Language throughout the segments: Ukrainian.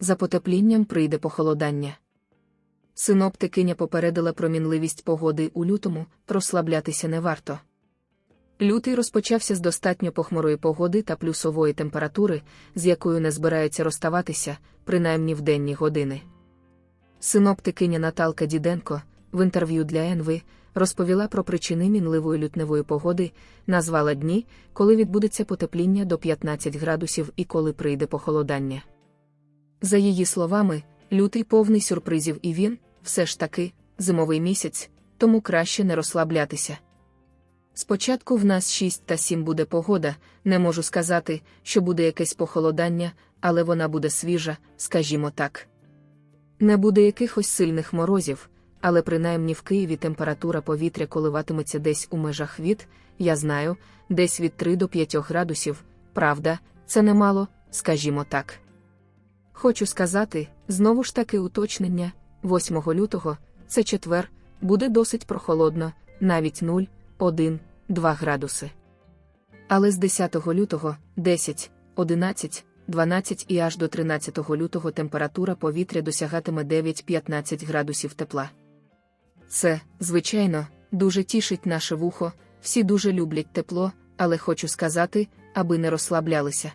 За потеплінням прийде похолодання. Синоптикиня попередила про мінливість погоди у лютому, розслаблятися не варто. Лютий розпочався з достатньо похмурої погоди та плюсової температури, з якою не збираються розставатися, принаймні в денні години. Синоптикиня Наталка Діденко в інтерв'ю для ЕНВИ розповіла про причини мінливої лютневої погоди, назвала дні, коли відбудеться потепління до 15 градусів і коли прийде похолодання. За її словами, лютий повний сюрпризів і він, все ж таки, зимовий місяць, тому краще не розслаблятися. Спочатку в нас 6 та 7 буде погода, не можу сказати, що буде якесь похолодання, але вона буде свіжа, скажімо так. Не буде якихось сильних морозів, але принаймні в Києві температура повітря коливатиметься десь у межах від, я знаю, десь від 3 до 5 градусів, правда, це немало, скажімо так. Хочу сказати, знову ж таки уточнення, 8 лютого, це четвер, буде досить прохолодно, навіть 0, 1, 2 градуси. Але з 10 лютого 10, 11, 12 і аж до 13 лютого температура повітря досягатиме 9-15 градусів тепла. Це, звичайно, дуже тішить наше вухо, всі дуже люблять тепло, але хочу сказати, аби не розслаблялися.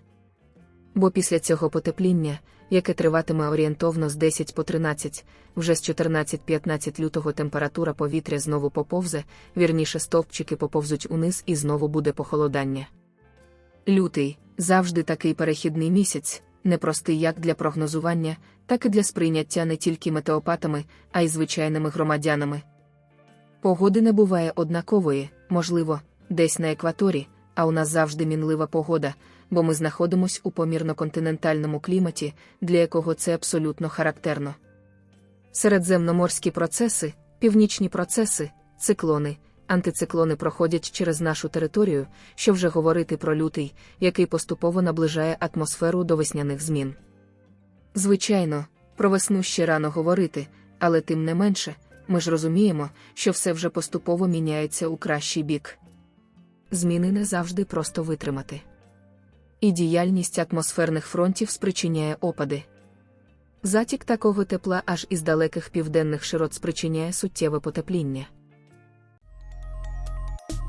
Бо після цього потепління, яке триватиме орієнтовно з 10 по 13, вже з 14-15 лютого температура повітря знову поповзе, вірніше стовпчики поповзуть униз і знову буде похолодання. Лютий завжди такий перехідний місяць, непростий як для прогнозування, так і для сприйняття не тільки метеопатами, а й звичайними громадянами. Погоди не буває однакової, можливо, десь на екваторі, а у нас завжди мінлива погода, бо ми знаходимося у помірно-континентальному кліматі, для якого це абсолютно характерно. Середземноморські процеси, північні процеси, циклони, антициклони проходять через нашу територію, що вже говорити про лютий, який поступово наближає атмосферу до весняних змін. Звичайно, про весну ще рано говорити, але тим не менше, ми ж розуміємо, що все вже поступово міняється у кращий бік. Зміни не завжди просто витримати. І діяльність атмосферних фронтів спричиняє опади. Затік такого тепла аж із далеких південних широт спричиняє суттєве потепління.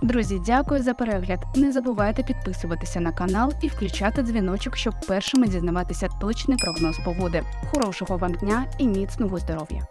Друзі, дякую за перегляд. Не забувайте підписуватися на канал і включати дзвіночок, щоб першими дізнаватися точний прогноз погоди. Хорошого вам дня і міцного здоров'я!